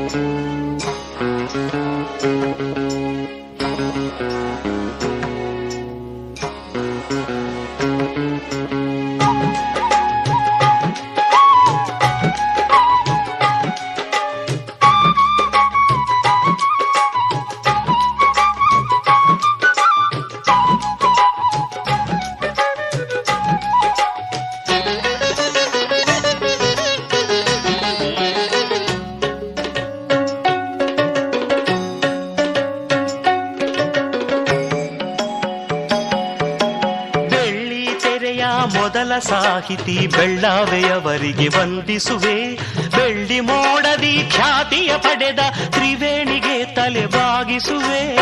ಬೆಳ್ಳಿ ಮೊದಲ ಸಾಹಿತಿ ಬೆಳ್ಳಾವೆಯವರಿಗೆ ವಂದಿಸುವೆ. ಬೆಳ್ಳಿ ಮೋಡದಿ ಖ್ಯಾತಿಯ ಪಡೆದ ತ್ರಿವೇಣಿಗೆ ತಲೆ ಬಾಗಿಸುವೆ.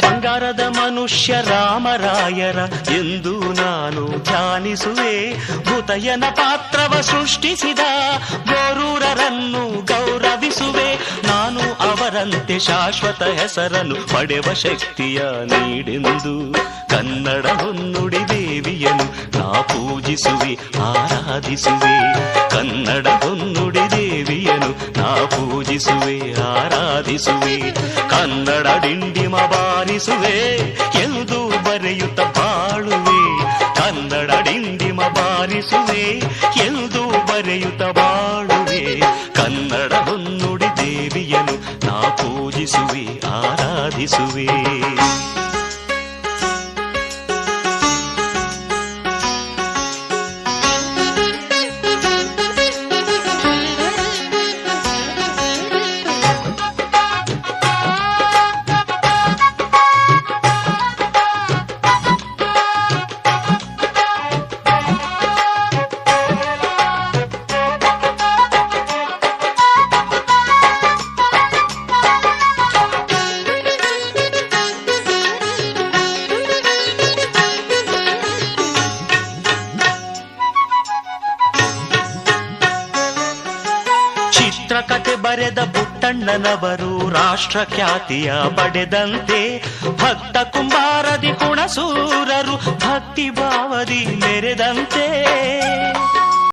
ಬಂಗಾರದ ಮನುಷ್ಯ ರಾಮರಾಯರ ಎಂದು ನಾನು ಧ್ಯಾನಿಸುವೆ. ಭೂತಯನ ಪಾತ್ರವ ಸೃಷ್ಟಿಸಿದ ಗೋರೂರರನ್ನು ಗೌರವಿಸುವೆ. ನಾನು ಅವರಂತೆ ಶಾಶ್ವತ ಹೆಸರನ್ನು ಪಡೆವ ಶಕ್ತಿಯ ನೀಡೆಂದು. ಕನ್ನಡ ಹೊನ್ನುಡಿ ದೇವಿಯನು ನಾ ಪೂಜಿಸುವೆ, ಆರಾಧಿಸುವೆ. ಕನ್ನಡ ಹೊನ್ನುಡಿ ದೇವಿಯನು ನಾ ಪೂಜಿಸುವೆ, ಆರಾಧಿಸುವೆ. ಕನ್ನಡ ಡಿಂಡಿಮ ಬಾರಿಸುವೆ, ಎಂದು ಬರೆಯುತ್ತ ಬಾಳುವೆ. ಕನ್ನಡ ಡಿಂಡಿಮ ಬಾರಿಸುವೆ, ಎಂದು ಬರೆಯುತ್ತ ಬಾಳುವೆ ಪೂಜಿಸುವೆ ಆರಾಧಿಸುವೆ. ಚಿತ್ರಕಥೆ ಬರೆದ ಪುಟ್ಟಣ್ಣನವರು ರಾಷ್ಟ್ರ ಖ್ಯಾತಿಯ ಪಡೆದಂತೆ. ಭಕ್ತ ಕುಂಬಾರದಿ ಕುಣಸೂರರು ಭಕ್ತಿ ಭಾವದಿ ಮೆರೆದಂತೆ.